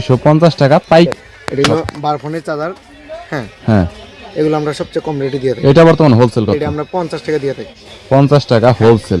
দুইশো পঞ্চাশ টাকা পাইক। এটা হলো বার চার্জার হ্যাঁ। হ্যাঁ। এগুলো আমরা সবচেয়ে কম রেটে দিয়ে থাকি। এটা বর্তমান হোলসেল এটা আমরা পঞ্চাশ টাকা দিয়ে থাকি। পঞ্চাশ টাকা হোলসেল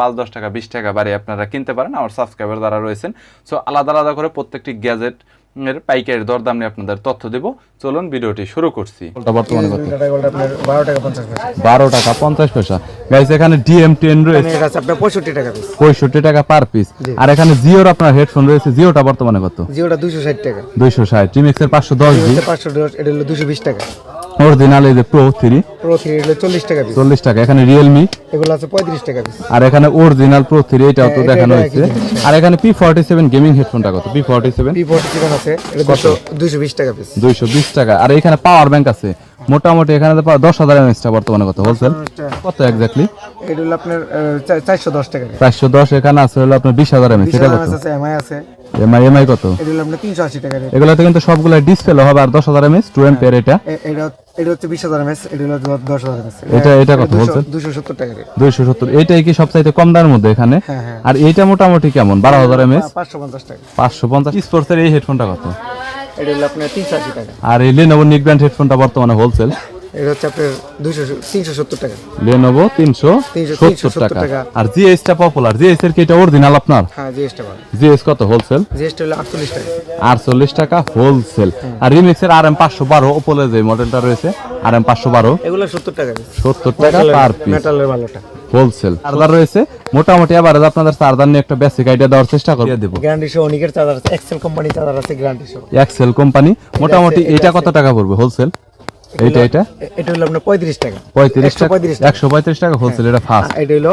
পাঁচ দশ টাকা বিশ টাকা বাড়িয়ে আপনারা কিনতে পারেন আমার সাবস্ক্রাইবার যারা রয়েছেন। সো আলাদা আলাদা করে প্রত্যেকটি গ্যাজেট এর পাইকারি দরদাম নিয়ে আপনাদের তথ্য দেব। চলুন ভিডিওটি শুরু করছি। বর্তমানে কত? টাকা গোল্ড আপনার বারো টাকা পঞ্চাশ পয়সা। টাকা গাইস এখানে ডিএম টেন রয়েছে। এটা আছে আপনার পঁয়ষট্টি টাকা পিস টাকা পার পিস আর এখানে জিওর আপনার হেডফোন রয়েছে। জিওটা বর্তমানে কত? জিওটা দুশো ষাট টাকা। দুইশো ষাট। রিমিক্সের পাঁচশো দশ জি। পাঁচশো দশ এটা হলো দুশো বিশ টাকা। অরিজিনাল এই যে প্রো থ্রি প্রো 3 হলো চল্লিশ টাকা পিস চল্লিশ টাকা। এখানে রিয়েলমি এগুলো আছে পঁয়ত্রিশ টাকা পিস আর এখানে অরিজিনাল প্রো থ্রি এটাও তো হ্যাঁ, দেখানো হয়েছে। আর এখানে পি ফর্টি সেভেন গেমিং হেডফোনটা কত? P forty seven P forty seven আছে এটা দুশো দুশো বিশ টাকা পিস দুইশো বিশ টাকা। আর এখানে পাওয়ার ব্যাংক আছে। মোটামুটি এখানে তো পাওয়া দশ হাজার এমএসটা বর্তমানে কত? হোলসেল কত এক্স্যাক্টলি এটা হলো আপনার চারশো দশ টাকা চারশো দশ এখানে আছে হলো আপনার বিশ হাজার এমএস এটা কত? এমআই আছে এমআই এমআই কত? এটা হলো আপনার তিনশো আশি টাকা এগুলোতে কিন্তু সবগুলো ডিসপ্লে হবে আর দশ হাজার এমএস টু এম্পিয়ার এটা। এটা এটা হচ্ছে বিশ হাজার এমএস এটা হলো দশ হাজার এমএস এটা- এটা কত বলছেন? দুশো সত্তর টাকা রেট সত্তর। এইটাই কি সবচাইতে কম দামের মধ্যে এখানে? হ্যাঁ হ্যাঁ। আর এইটা মোটামুটি কেমন? বারো হাজার এমএস পাঁচশো পঞ্চাশ টাকা। পাঁচশো পঞ্চাশ। স্পোর্টসের এই হেডফোনটা কত? এটা হলো আপনার তিনশো আশি টাকা। আর এই লেনোভো নিক ব্র্যান্ড হেডফোনটা বর্তমানে হোলসেল এটা হচ্ছে আপনার দুশো তিনশো সত্তর টাকা। লেনোভো তিনশো সত্তর টাকা। আর জিএস টা পপুলার জিএস এর কি এটা অরিজিনাল আপনার? হ্যাঁ জিএসটা জিএস কত হোলসেল জিএসটা হলো আটচল্লিশ টাকা। আটচল্লিশ টাকা হোলসেল আর রিমিক্সের আর এম পাঁচশো বারো ওপোলে যে মডেলটা রয়েছে আর এম পাঁচশো বারো। এগুলো সত্তর টাকা। সত্তর টাকা পার পিস মেটালের ভালোটা। হোলসেল চার্জার রয়েছে। মোটামুটি আবার আপনাদের চার্জার নিয়ে একটা বেসিক আইডিয়া দেওয়ার চেষ্টা করে দেবো। গ্যারান্টি সহ অনিকের চার্জার আছে এক্সেল কোম্পানি চার্জার আছে গ্যারান্টি সহ এক্সেল কোম্পানি মোটামুটি এটা কত টাকা পড়বে হোলসেল এইটা এটা এটা হলো আপনার পঁয়ত্রিশ টাকা। পঁয়ত্রিশ টাকা? পঁয়ত্রিশ একশো পঁয়ত্রিশ টাকা হোলসেল এটা ফাস্ট এটা হলো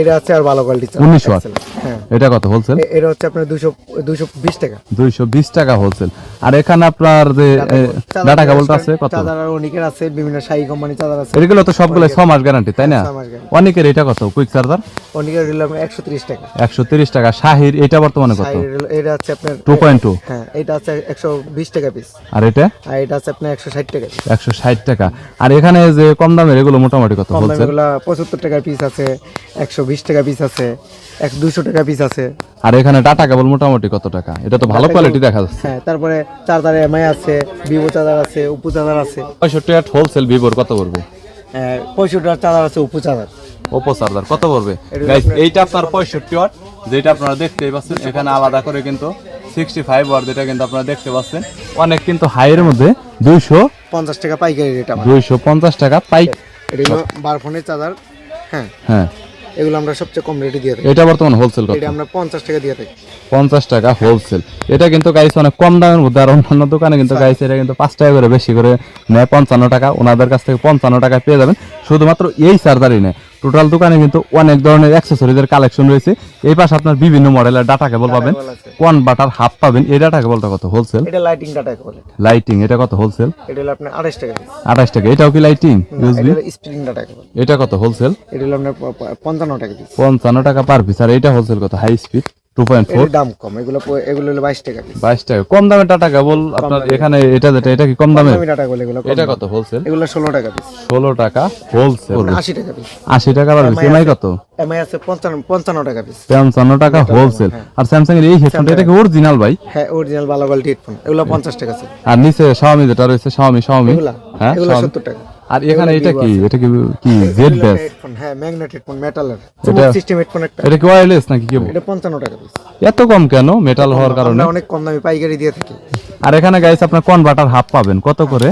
এটা আছে আর ভালো কোয়ালিটি। হ্যাঁ। এটা কত হোলসেল এটা হচ্ছে আপনার দুশো দুশো বিশ টাকা। দুইশো বিশ টাকা হোলসেল আর এখানে আপনার যে ডাটা কেবলটা আছে কত? চার্জার আর অনেকের আছে বিভিন্ন শাহী কোম্পানি চার্জার আছে। এগুলো তো সবগুলো ছ মাস গ্যারান্টি তাই না। অনেকের এটা কত? কুইক চার্জার অনেকের হলো আপনার একশো তিরিশ টাকা। একশো তিরিশ টাকা। শাহির এটা বর্তমানে কত? এটা আছে আপনার টু পয়েন্ট টু হ্যাঁ এটা আছে একশো বিশ টাকা পিস আর এটা? আর এটা আছে আপনার একশো ষাট টাকা পিস একশো ষাট টাকা। আর এখানে যে কম দামের এগুলো মোটামুটি কত হোলসেল দামেগুলো পঁচাত্তর টাকা পিস আছে একশো বিশ টাকা পিস আছে এক দুশো টাকা পিস আছে। আর এখানে ডাটা কেবল মোটামুটি কত টাকা? এটা তো ভালো কোয়ালিটি দেখা যাচ্ছে। হ্যাঁ তারপরে চার্জার এমআই আছে ভিভো চার্জার আছে উপু চার্জার আছে। পঁয়ষট্টি আট হোলসেল ভিভোর কত পড়বে? পঁয়ষট্টি চার্জার আছে উপু চার্জার। ওপো চার্জার কত পড়বে? এইটা আপনার পঁয়ষট্টি ওয়াট যেটা আপনারা দেখতেই পাচ্ছেন এখানে আলাদা করে কিন্তু সিক্সটি ফাইভ ওয়াট যেটা কিন্তু আপনারা দেখতে পাচ্ছেন। অনেক কিন্তু হাইয়ের মধ্যে দুইশো পঞ্চাশ টাকা পাইকারি রেট দুইশো পঞ্চাশ টাকা পাইক এটা হলো বার চার্জার। হ্যাঁ। হ্যাঁ। এগুলো আমরা সবচেয়ে কম রেটে দিয়ে থাকি। এটা বর্তমান হোলসেল কত? এটা আমরা পঞ্চাশ টাকা দিয়ে থাকি। পঞ্চাশ টাকা হোলসেল এটা কিন্তু গাইস অনেক কম দামের মধ্যে আর অন্যান্য দোকানে কিন্তু গাইস এটা কিন্তু পাঁচ টাকা করে বেশি করে নেয় পঞ্চান্ন টাকা ওনাদের কাছ থেকে পঞ্চান্ন টাকা পেয়ে যাবেন। শুধুমাত্র এই চার্জারই নেয় টোটাল দোকানে কিন্তু অনেক ধরনের অ্যাক্সেসরিজের কালেকশন রয়েছে। এই পাশে আপনার বিভিন্ন মডেলের ডাটা কেবল পাবেন। কোন বাটার কনভার্টার হাফ পাবেন। এই ডাটা কেবলটা কত? হোলসেল এটা লাইটিং ডাটা কেবল লাইটিং এটা কত? হোলসেল এটা হলো আপনার 28 টাকা পিস আঠাশ টাকা। এটাও কি লাইটিং ইউএসবি এটা স্প্রিং ডাটা কেবল এটা কত? হোলসেল এটা হলো আপনার প- প- পঞ্চান্ন টাকা পিস পঞ্চান্ন টাকা পার পিস আর এটা হোলসেল কত? High speed two point four দাম কম এগুলো প- এগুলো হলো বাইশ টাকা বাইশ টাকা। কম দামের ডাটা কেবল? আপনার এখানে এটা যেটা এটা কি কম দামি? ডাটা এগুলো এটা কত হোলসেল এগুলো ষোলো টাকা পিস ষোলো টাকা হোলসেল আশি টাকা পিস আশি টাকা পিস এমআই কত? এমআই আছে পঞ্চান্ন পঞ্চান্ন টাকা পিস পঞ্চান্ন টাকা হোলসেল আর স্যামসাং এর এই হেডফোনটা এটা কি অরিজিনাল ভাই? হ্যাঁ অরিজিনাল ভালো কোয়ালিটি হেডফোন এগুলো পঞ্চাশ টাকা আছে। আর নিচে শাওমি যেটা রয়েছে শাওমি শাওমি হ্যাঁ এগুলো সত্তর টাকা। আর এখানে এটা কি? এটা কি কি জেড বেস হ্যাঁ ম্যাগনেট হেডফোন মেটালের এটা- সিস্টেম হেডফোন একটা। এটা কি ওয়্যারলেস নাকি কি এটা পঞ্চান্ন টাকা পিস এত কম কেন? মেটাল হওয়ার কারণে। অনেক কম দামে পাইকারি দিয়ে থাকি। আর এখানে গাইস আপনার কনভার্টার হাফ পাবেন। কত করে?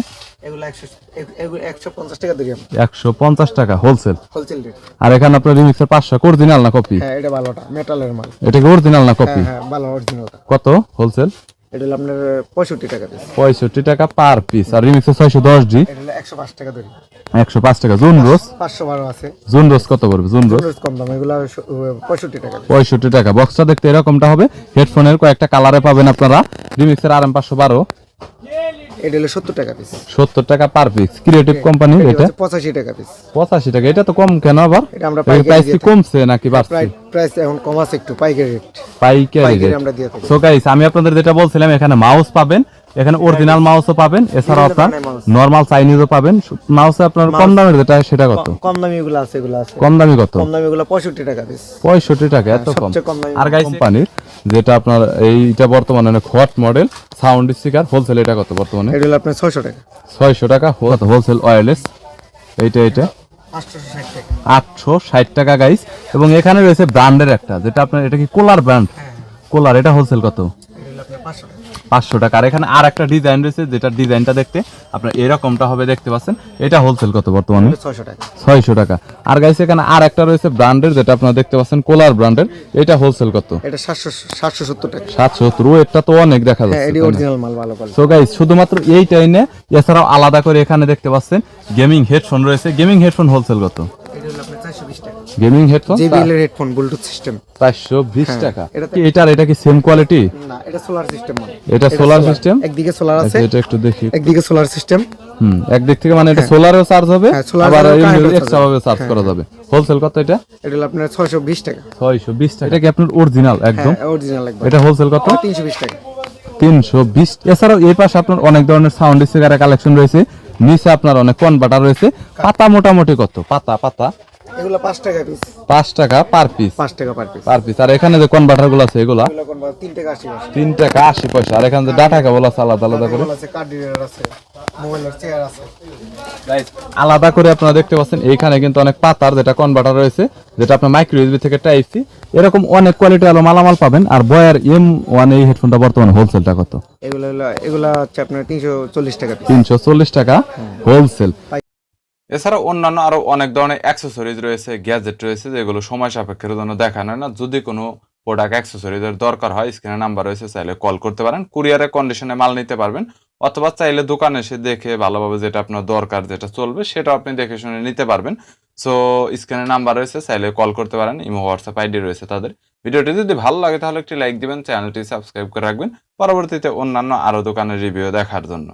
একশো পঞ্চাশ টাকা দিই একশো পঞ্চাশ টাকা হোলসেল হোলসেল রেট আর এখানে আপনার রিমিক্সের পাঁচশো অরিজিনাল না কপি হ্যাঁ এটা ভালোটা মেটালের মাল। এটা কি অরিজিনাল না কপি হ্যাঁ হ্যাঁ ভালো অরিজিনাল কত? হোলসেল এটা হলো আপনার পঁয়ষট্টি টাকা পিস পঁয়ষট্টি টাকা পার পিস আর রিমিক্স ছয়শো দশ জি এটা হলো একশো পাঁচ টাকা ধরি। একশো পাঁচ টাকা। জুন রোজ? পাঁচশো বারো আছে। জুন রোজ কত পড়বে? জুন রোজ? কম দাম। এগুলো পঁয়ষট্টি টাকা। পঁয়ষট্টি টাকা। বক্সটা দেখতে এরকমটা হবে। হেডফোনের কয়েকটা কালারে পাবেন আপনারা। রিমিক্সের আর এম পাঁচশো বারো। এটা হলো সত্তর টাকা পিস সত্তর টাকা পার পিস ক্রিয়েটিভ কোম্পানি এটা? পঁচাশি টাকা পিস পঁচাশি টাকা। এটা তো কম কেন আবার? এটা আমরা প্রাইস কি কমছে নাকি বাড়ছে? প্রাইস এখন কম আছে একটু পাইকারি রেট পাইকারি পাইকারি আমরা দিয়ে থাকি। সো গাইস আমি আপনাদের যেটা বলছিলাম এখানে মাউস পাবেন এখানে অরিজিনাল মাউসও পাবেন এছাড়াও আপনার। নরমাল চাইনিজও পাবেন। মাউসে আপনার কম দামের যেটা সেটা কত? কম দামি এগুলো আছে এগুলো আছে। কম দামি কত? কম দামি এগুলো পঁয়ষট্টি টাকা পিস পঁয়ষট্টি টাকা এত কম। আর গাইস কোম্পানির যেটা আপনার এইটা বর্তমানে অনেক hot model sound speaker wholesale এটা কত বর্তমানে? এটা হলো আপনার ছয়শো টাকা। ছয়শো টাকা হোলসেল ওয়্যারলেস এইটা এটা আটশো ষাট টাকা গাইস এবং এখানে রয়েছে ব্র্যান্ডের একটা যেটা আপনার এটা কি কোলার ব্র্যান্ড কোলার এটা হোলসেল কত? এটা হলো আপনার পাঁচশো টাকা। পাঁচশো টাকা। আর এখানে আর একটা ডিজাইন রয়েছে যেটা ডিজাইনটা দেখতে আপনার এরকমটা হবে দেখতে পাচ্ছেন। এটা হোলসেল কত বর্তমানে? ছয়শো টাকা। ছয়শো টাকা। আর গাইস এখানে আর একটা রয়েছে ব্র্যান্ডের যেটা আপনারা দেখতে পাচ্ছেন কোলার ব্র্যান্ডের এটা হোলসেল কত? এটা সাতশো সাতশো সত্তর টাকা। সাতশো সত্তর। এটা তো অনেক দেখা হ্যাঁ যাচ্ছে অরিজিনাল মাল ভালো সো গাইস শুধুমাত্র এই টাইনে এছাড়াও আলাদা করে এখানে দেখতে পাচ্ছেন গেমিং হেডফোন রয়েছে। গেমিং হেডফোন হোলসেল কত? গেমিং হেডফোন জেবিএল এর হেডফোন ব্লুটুথ সিস্টেম চারশো বিশ টাকা? কি এটার এটা কি সেম কোয়ালিটি না এটা সোলার সিস্টেম এটা সোলার সিস্টেম একদিকে সোলার আছে এটা একটু দেখি। একদিকে সোলার সিস্টেম হুম একদিক থেকে মানে এটা সোলারেও চার্জ হবে হ্যাঁ, আবার এক্সট্রা ভাবে চার্জ করা যাবে। হোলসেল কত এটা? এটা হলো আপনার ছয়শো বিশ টাকা। ছয়শো বিশ টাকা। এটা কি আপনার অরিজিনাল একদম? হ্যাঁ অরিজিনাল একবার এটা হোলসেল কত? তিনশো বিশ টাকা। এছাড়াও এই পাশে আপনার অনেক ধরনের সাউন্ড স্পিকারের কালেকশন রয়েছে। নিচে আপনার অনেক কনভার্টার রয়েছে। পাতা মোটামুটি কত? পাতা পাতা। এগুলো পাঁচ টাকা পিস পাঁচ টাকা পার পিস পাঁচ টাকা পার পিস পার পিস আর এখানে যে কনভার্টারগুলো আছে এগুলা? এগুলো কোন তিন টাকা আশি পয়সা। তিন টাকা আশি পয়সা। আর এখানে যে ডাটা কেবল আছে আলাদা আলাদা করে? আছে কার্ড রিডার আছে মোবাইলের চেয়ার আছে। আলাদা করে আপনারা দেখতে পাচ্ছেন এইখানে কিন্তু অনেক পাতার যেটা কনভার্টার রয়েছে যেটা আপনার মাইক্রো ইউএসবি থেকে টাইপ সি এরকম অনেক কোয়ালিটি আলো মালামাল পাবেন। আর বয়ার এম ওয়ান এই হেডফোনটা বর্তমানে হোলসেলটা কত? এগুলো এগুলো হচ্ছে আপনার তিনশো চল্লিশ টাকা পিস তিনশো চল্লিশ টাকা হোলসেল এছাড়া অন্যান্য আরও অনেক ধরনের অ্যাক্সেসরিজ রয়েছে গ্যাজেট রয়েছে, যেগুলো সময় সাপেক্ষের জন্য দেখানো না। যদি কোনো প্রোডাক্ট অ্যাক্সেসরিজের দরকার হয় স্ক্রিনে নাম্বার রয়েছে, চাইলে কল করতে পারেন। কুরিয়ারের কন্ডিশনে মাল নিতে পারবেন, অথবা চাইলে দোকানে এসে দেখে ভালোভাবে যেটা আপনার দরকার, যেটা চলবে সেটা আপনি দেখে শুনে নিতে পারবেন। সো স্ক্রিনে নাম্বার রয়েছে, চাইলে কল করতে পারেন, ইমো হোয়াটসঅ্যাপ আইডি রয়েছে তাদের। ভিডিওটি যদি ভালো লাগে, তাহলে একটি লাইক দিবেন চ্যানেলটি সাবস্ক্রাইব করে রাখবেন। পরবর্তীতে অন্যান্য আরও দোকানের রিভিউ দেখার জন্য।